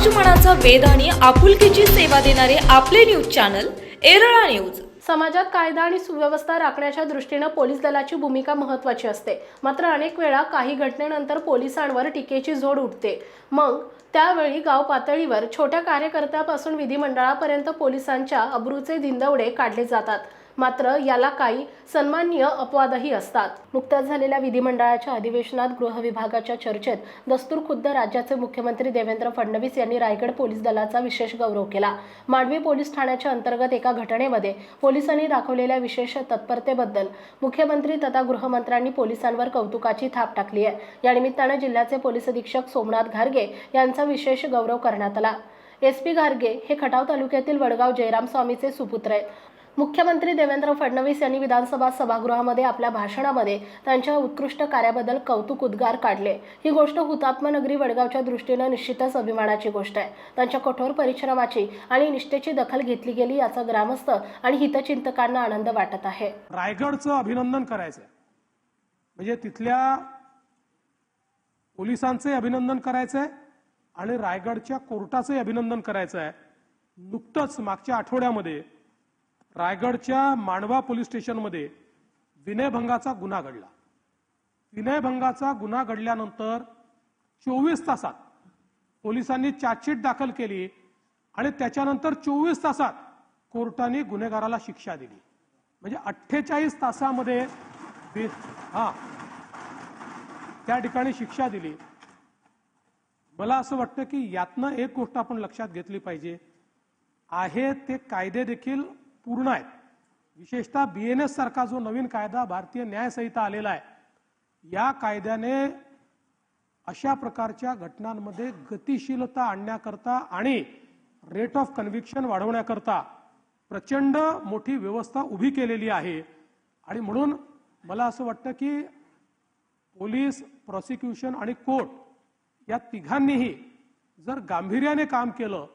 समाज मनाचा वेद आणि आपुलकीची सेवा देणारे आपले न्यूज चॅनल एरळा न्यूज. समाजात कायदा आणि सुव्यवस्था राखण्याच्या दृष्टीनं पोलीस दलाची भूमिका महत्त्वाची असते. मात्र अनेक वेळा काही घटनेनंतर पोलिसांवर टीकेची झोड उठते. मग त्यावेळी गाव पातळीवर छोट्या कार्यकर्त्यापासून विधिमंडळापर्यंत पोलिसांच्या अब्रूचे धिंदवडे काढले जातात. मात्र याला काही सन्माननीय अपवादही असतात. नुकत्याच झालेल्या विधिमंडळाच्या अधिवेशनात गृह विभागाच्या चर्चेत दस्तूर खुद्द राज्याचे मुख्यमंत्री देवेंद्र फडणवीस यांनी रायगड पोलीस दलाचा विशेष गौरव केला. मांडवी पोलीस ठाण्याच्या अंतर्गत एका घटनेमध्ये पोलिसांनी दाखवलेल्या विशेष तत्परतेबद्दल मुख्यमंत्री तथा गृहमंत्र्यांनी पोलिसांवर कौतुकाची थाप टाकली आहे. या निमित्तानं जिल्ह्याचे पोलीस अधीक्षक सोमनाथ घारगे यांचा विशेष गौरव करण्यात आला. एस पी घारगे हे खटाव तालुक्यातील वडगाव जयराम स्वामीचे सुपुत्र आहेत. मुख्यमंत्री देवेंद्र फडणवीस यांनी विधानसभा सभागृहामध्ये आपल्या भाषणामध्ये त्यांच्या उत्कृष्ट कार्याबद्दल कौतुक उद्गार काढले. ही गोष्ट हुतात्मा नगरी वडगावच्या दृष्टीनं निश्चितच अभिमानाची गोष्ट आहे. त्यांच्या कठोर परिश्रमाची आणि निष्ठेची दखल घेतली गेली याचा ग्रामस्थ आणि हितचिंतकांना आनंद वाटत आहे. रायगडचं अभिनंदन करायचं म्हणजे तिथल्या पोलिसांचंही अभिनंदन करायचंय आणि रायगडच्या कोर्टाचंही अभिनंदन करायचं आहे नुकतंच मागच्या आठवड्यामध्ये रायगडच्या मांडवा पोलीस स्टेशनमध्ये विनयभंगाचा गुन्हा घडला. विनयभंगाचा गुन्हा घडल्यानंतर चोवीस तासात पोलिसांनी चार्जशीट दाखल केली आणि त्याच्यानंतर चोवीस तासात कोर्टाने गुन्हेगाराला शिक्षा दिली. म्हणजे अठ्ठेचाळीस तासामध्ये हा. त्या ठिकाणी शिक्षा दिली. मला असं वाटतं की यातनं एक गोष्ट आपण लक्षात घेतली पाहिजे. आहे ते कायदे देखील पूर्ण आहेत. विशेषतः बीएनएस सारखा जो नवीन कायदा भारतीय न्याय संहिता आलेला आहे या कायद्याने अशा प्रकारच्या घटनांमध्ये गतिशीलता आणण्याकरता आणि रेट ऑफ कन्व्हिक्शन वाढवण्याकरता प्रचंड मोठी व्यवस्था उभी केलेली आहे. आणि म्हणून मला असं वाटतं की पोलीस प्रॉसिक्युशन आणि कोर्ट या तिघांनीही जर गांभीर्याने काम केलं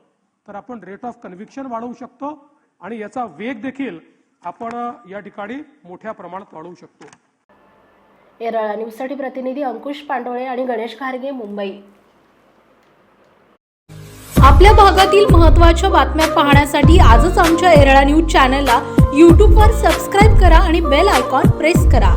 तर आपण रेट ऑफ कन्व्हिक्शन वाढवू शकतो. आणि याचा वेग देखील आपण या ठिकाणी मोठ्या प्रमाणात वाढवू शकतो. येरळा न्यूजसाठी प्रतिनिधी अंकुश पांडोळे आणि गणेश खारगे मुंबई. आपल्या भागातील महत्त्वाच्या बातम्या पाहण्यासाठी आजच आमच्या एरळा न्यूज चॅनलला यूट्यूबवर सबस्क्राईब करा आणि बेल आयकॉन प्रेस करा.